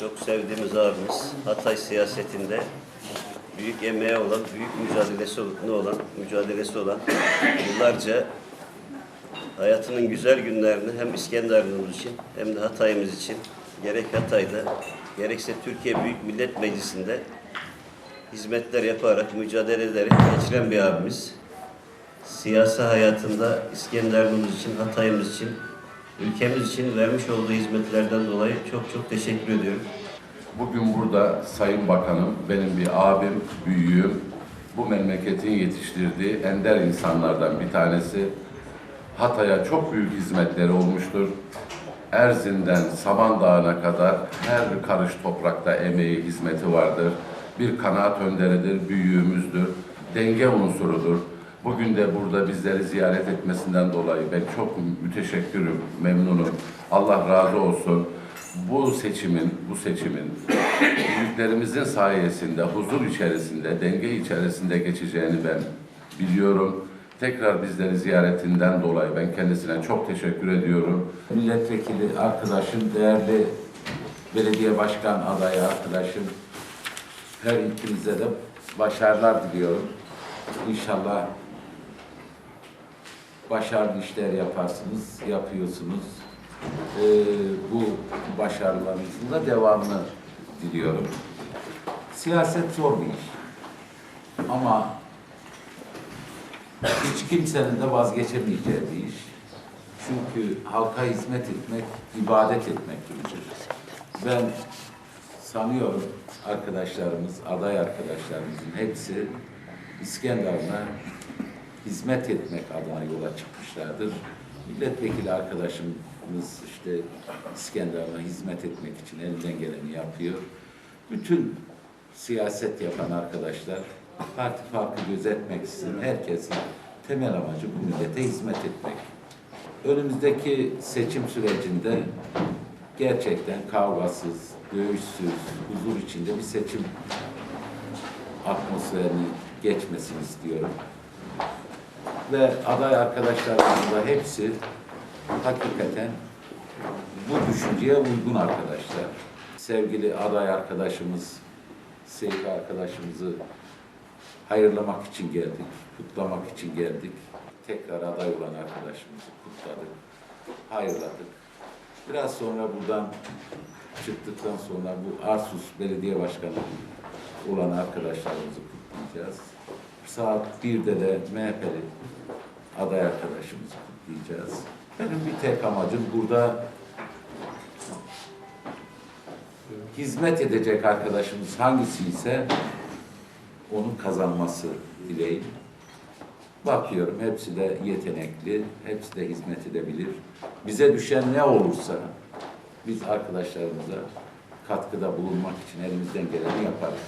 çok sevdiğimiz abimiz Hatay siyasetinde büyük emeği olan, büyük mücadelesi olan, mücadelesi olan yıllarca hayatının güzel günlerini hem İskenderun'umuz için hem de Hatay'ımız için gerek Hatay'da gerekse Türkiye Büyük Millet Meclisi'nde hizmetler yaparak, mücadele ederek geçiren bir abimiz. Siyasi hayatında İskenderun'umuz için, Hatay'ımız için, ülkemiz için vermiş olduğu hizmetlerden dolayı çok çok teşekkür ediyorum. Bugün burada Sayın Bakanım, benim bir abim, büyüğüm, bu memleketin yetiştirdiği ender insanlardan bir tanesi. Hatay'a çok büyük hizmetleri olmuştur. Erzin'den Samandağ'ına kadar her karış toprakta emeği, hizmeti vardır. Bir kanaat önderidir, büyüğümüzdür, denge unsurudur. Bugün de burada bizleri ziyaret etmesinden dolayı ben çok müteşekkirim, memnunum. Allah razı olsun. Bu seçimin, bu seçimin büyüklerimizin sayesinde, huzur içerisinde, denge içerisinde geçeceğini ben biliyorum. Tekrar bizleri ziyaretinden dolayı ben kendisine çok teşekkür ediyorum. milletvekili arkadaşım, değerli belediye başkan adayı arkadaşım, her ikinize de başarılar diliyorum. İnşallah başarılı işler yaparsınız, yapıyorsunuz. Ee, bu başarılarınızın da devamını diliyorum. Siyaset zor bir iş. Ama hiç kimsenin de vazgeçemeyeceği bir iş. Çünkü halka hizmet etmek, ibadet etmek gibidir. Ben sanıyorum arkadaşlarımız, aday arkadaşlarımızın hepsi İskenderun'a hizmet etmek adına yola çıkmışlardır. Milletvekili arkadaşımız işte İskenderun'a hizmet etmek için elinden geleni yapıyor. Bütün siyaset yapan arkadaşlar parti farkı gözetmeksizin herkesin temel amacı bu millete hizmet etmek. Önümüzdeki seçim sürecinde gerçekten kavgasız, dövüşsüz, huzur içinde bir seçim atmosferini geçmesini istiyorum. Ve aday arkadaşlarımızın da hepsi hakikaten bu düşünceye uygun arkadaşlar. Sevgili aday arkadaşımız, Seyfi arkadaşımızı hayırlamak için geldik, kutlamak için geldik. Tekrar aday olan arkadaşımızı kutladık, hayırladık. Biraz sonra buradan çıktıktan sonra bu Arsus Belediye Başkanı olan arkadaşlarımızı kutlayacağız. Saat 1'de de MHP'li aday arkadaşımızı kutlayacağız. Benim bir tek amacım burada hizmet edecek arkadaşımız hangisi ise onun kazanması dileğim. Bakıyorum hepsi de yetenekli, hepsi de hizmet edebilir. Bize düşen ne olursa biz arkadaşlarımıza katkıda bulunmak için elimizden geleni yaparız.